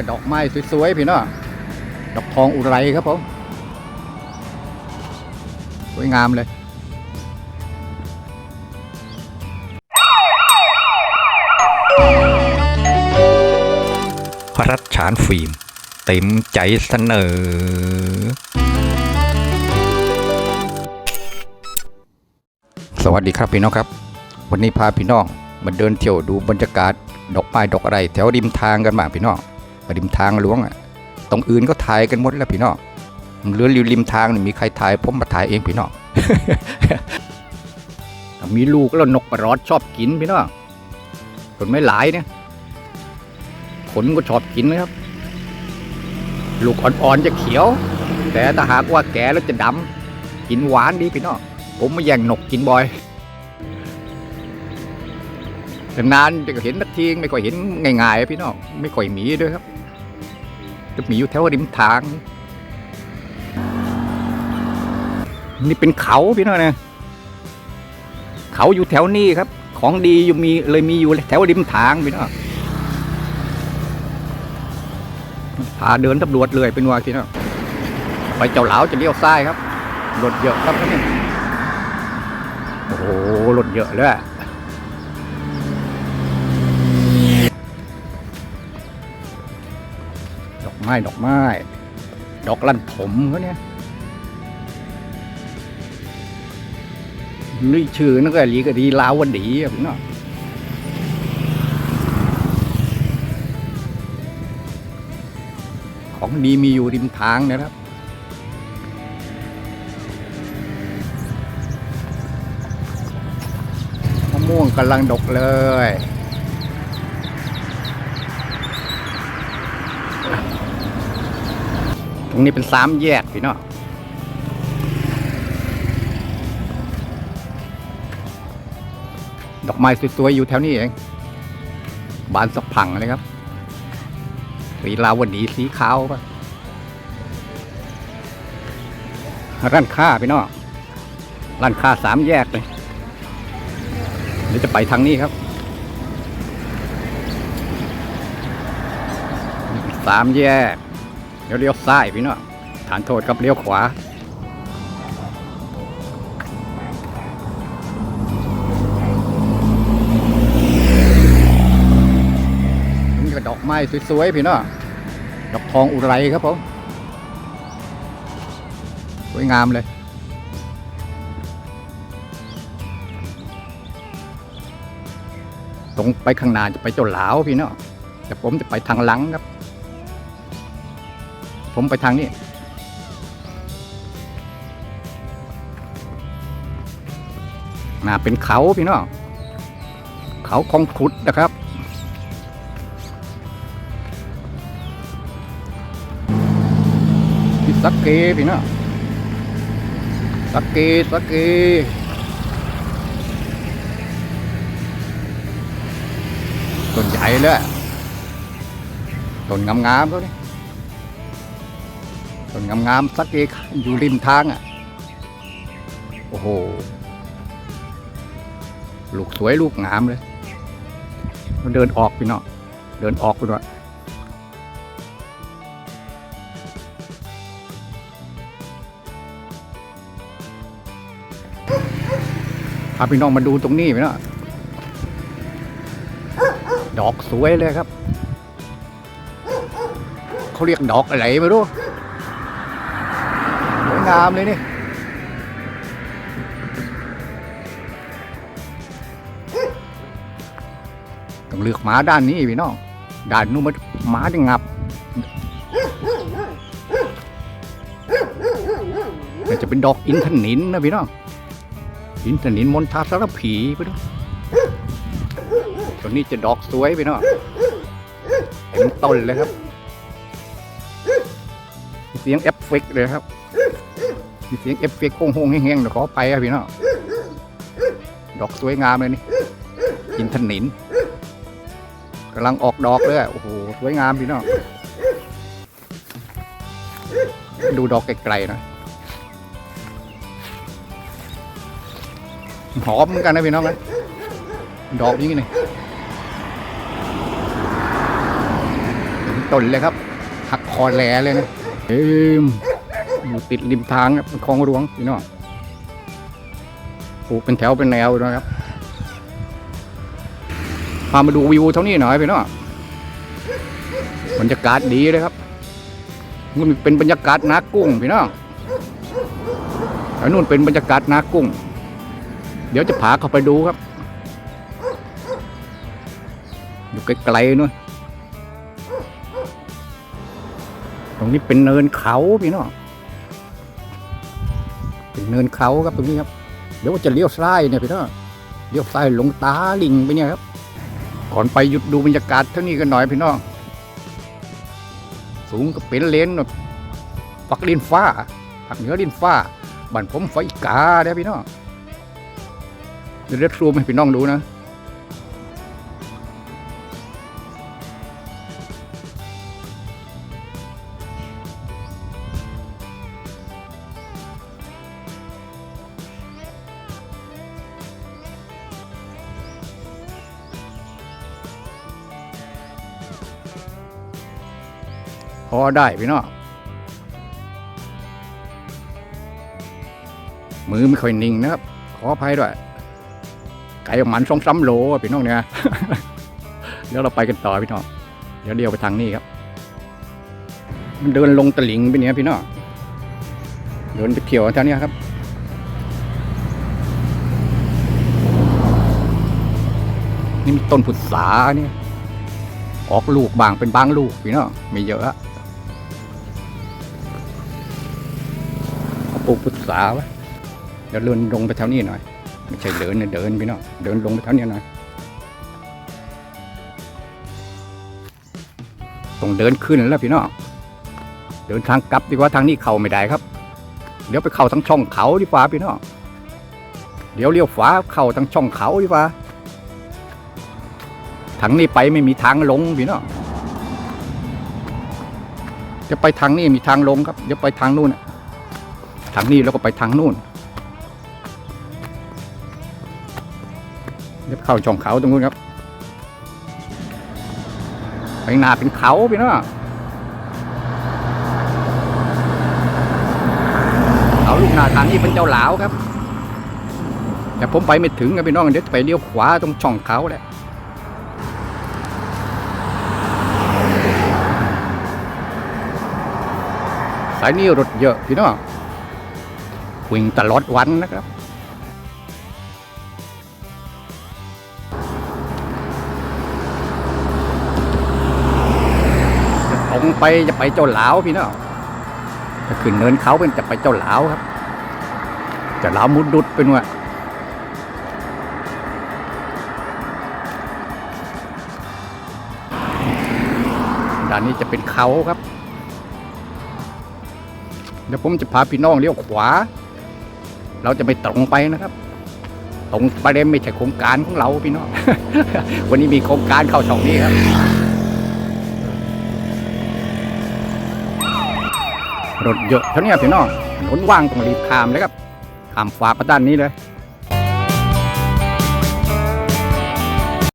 ก็ดอกไม้สวยๆพี่น้องดอกทองอุไรครับผมสวยงามเลยพรัชฉานฟิล์มเต็มใจเสนอ สวัสดีครับพี่น้องครับ วันนี้พาพี่น้องมาเดินเที่ยวดูบรรยากาศ ดอกไม้ดอกอะไรแถวริมทางกันบ้างพี่น้อง ริมทางหลวงอะตรงอื่นก็ถ่ายกันหมดแล้วพี่น้องเหลือริมทางนี่มีใครถ่ายผมมาถ่ายเองพี่น้องมีลูกแล้วนกประหลอดชอบกินพี่น้องผลไม่หลายเนี่ยผลก็ชอบกินนะครับ ลูกอ่อนๆจะเขียว แต่ถ้าหากว่าแก่แล้วจะดำกินหวานดีพี่น้องผมม่แย่งนกกินบ่อยนานจะเห็นนาทีไม่ค่อยเห็นง่ายๆพี่น้องไม่ค่อยมีด้วยครับ จะมีอยู่แถวริมทาง นี่เป็นเขาพี่น้องนะเขาอยู่แถวนี้ครับ ของดีอยู่มีเลยมีอยู่แถวริมทางพี่น้องพาเดินตำรวจเลยเป็นว่าพี่น้องไปเจ้าเหลาจะเลี้ยวซ้ายครับรถเยอะครับนี่โอ้โหรถเยอะเลย ไม้ดอกไม้ ดอกลั่นผมเขาเนี่ยนี่ชื่อนั่นก็ลีก็ดีลาวดีอะพี่น้องของดีมีอยู่ริมทางนะครับมะม่วงกำลังดกเลย รงนี้เป็นสามแยกพี่น้องดอกไม้สวยๆอยู่แถวนี้เอง บานสะพังเลยครับสีลาวดีสีขาวปะร้านค้าพี่น้องร้านค้าสามแยกเลยเดี๋ยวจะไปทางนี้ครับสามแยก ดี๋ยวเลี้ยวซ้ายพี่น้องฐานโทษกับเลี้ยวขวานี่ก็ดอกไม้สวยๆพี่น้องดอกทองอุไรครับผมสวยงามเลยตรงไปข้างหน้าจะไปเจ้าหลาวพี่น้องแต่ผมจะไปทางหลังครับ ผมไปทางนี้ น่าเป็นเขาพี่น้อง เขาคองขุดนะครับ สักเกพี่น้อง สักเกสักเกต้นใหญ่เลยต้นงามๆเขานี่ ต้นงามๆสักเอกอยู่ริมทางอะ โอ้โห ลูกสวยลูกงามเลย เดินออกพี่น้องเดินออกไปด้วยพาพี่น้องมาดูตรงนี้ไปเนาะดอกสวยเลยครับ เขาเรียกดอกอะไรไม่รู้ งามเลยนี่ต้องเลือกหมาด้านนี้พี่น้องด้านนู้นมันหมาจะงับแต่จะเป็นดอกอินทนินนะพี่น้องอินทนินมณฑาสารผีไปดูตัวนี้จะดอกสวยไปเนาะเต็มต้นเลยครับ เสียงเอฟเฟกต์เลยครับ มีเสียงเอฟเฟกต์โค้งๆแห้งๆเดี๋ยวขอไปครับพี่เนาะดอกสวยงามเลยนี่อินทนินกำลังออกดอกเลยโอ้โหสวยงามพี่เนาะดูดอกไกลๆหนะหอมเหมือนกันนะพี่น้องนะดอกนี้นี่ตต้นเลยครับหักคอแหลเลยนะเอ้ม อยู่ติดริมทางครับเป็นคลองหลวงพี่น้องปลูกเป็นแถวเป็นแนวนะครับพามาดูวิวเท่านี้หน่อยพี่น้องบรรยากาศดีเลยครับมันเป็นบรรยากาศนากุ้งพี่น้องแล้นู่นเป็นบรรยากาศนากุ้ง เดี๋ยวจะพาเข้าไปดูครับ อยู่ไกลๆนู่นตรงนี้เป็นเนินเขาพี่น้อง เนินเขาครับตรงนี้ครับ เดี๋ยวจะเลี้ยวซ้ายเนี่ยพี่น้องเลี้ยวซ้ายลงตาลิงไปเนี่ยครับ ก่อนไปหยุดดูบรรยากาศเท่านี้กันหน่อยพี่น้อง สูงก็เป็นเลนฝักลินฟ้าผักเหนือลินฟ้าบ้านผมไฟกาเด้อพี่น้องเดี๋ยวเรียกซูมให้พี่น้องดูนะ พอได้พี่น้องมือไม่ค่อยนิ่งนะครับ ขออภัยด้วย ไก่ประมันสองสามโลพี่น้องเนี่ยเดี๋ยวเราไปกันต่อพี่น้องเดี๋ยวเลี้ยวไปทางนี้ครับ มันเดินลงตะลิงไปเนี่ยพี่น้องเดินไปเที่ยวแถวนี้ครับนี่มีต้นผุดสาเนี่ยออกลูกบางเป็นบางลูกพี่น้องไม่เยอะ ลูกพุทราวะเดี๋ยวเดินลงไปแถวนี้หน่อย ไม่ใช่เดินนะเดินพี่น้องเดินลงไปแถวนี้หน่อยต้องเดินขึ้นแล้วพี่น้องเดินทางกลับดีกว่าทางนี้เข้าไม่ได้ครับ เดี๋ยวไปเข้าทางช่องเขาดีกว่าพี่น้องเดี๋ยวเลี้ยวขวาเข้าทางช่องเขาดีกว่าทางนี้ไปไม่มีทางลงพี่น้องจะไปทางนี้มีทางลงครับเดี๋ยวไปทางนู้นนะ ทางนี้แล้วก็ไปทางนู้นเดี๋ยวเข้าช่องเขาตรงนู้นครับไปหน้าเป็นเขาพี่น้องเขาลูกนาทางนี้เป็นเจ้าหลาวครับ แต่ผมไปไม่ถึงครับพี่น้องเดี๋ยวไปเลี้ยวขวาตรงช่องเขาแหละสายนี้รถเยอะพี่น้อง วิ่งตลอดวันนะครับ ตรงไปจะไปเจ้าหลาวพี่น้องจะขึ้นเนินเขาเป็นจะไปเจ้าหลาวครับจะหลาวมุดดุดเป็นว่าด้านนี้จะเป็นเขาครับ เดี๋ยวผมจะพาพี่น้องเลี้ยวขวา เราจะไม่ตรงไปนะครับ ตรงประเด็นไม่ใช่โครงการของเราพี่น้อง วันนี้มีโครงการเข้าช่องนี้ครับ รถเยอะเท่านี้พี่น้องถนนว่างต้องรีบข้ามเลยครับข้ามฝากระด้านนี้เลย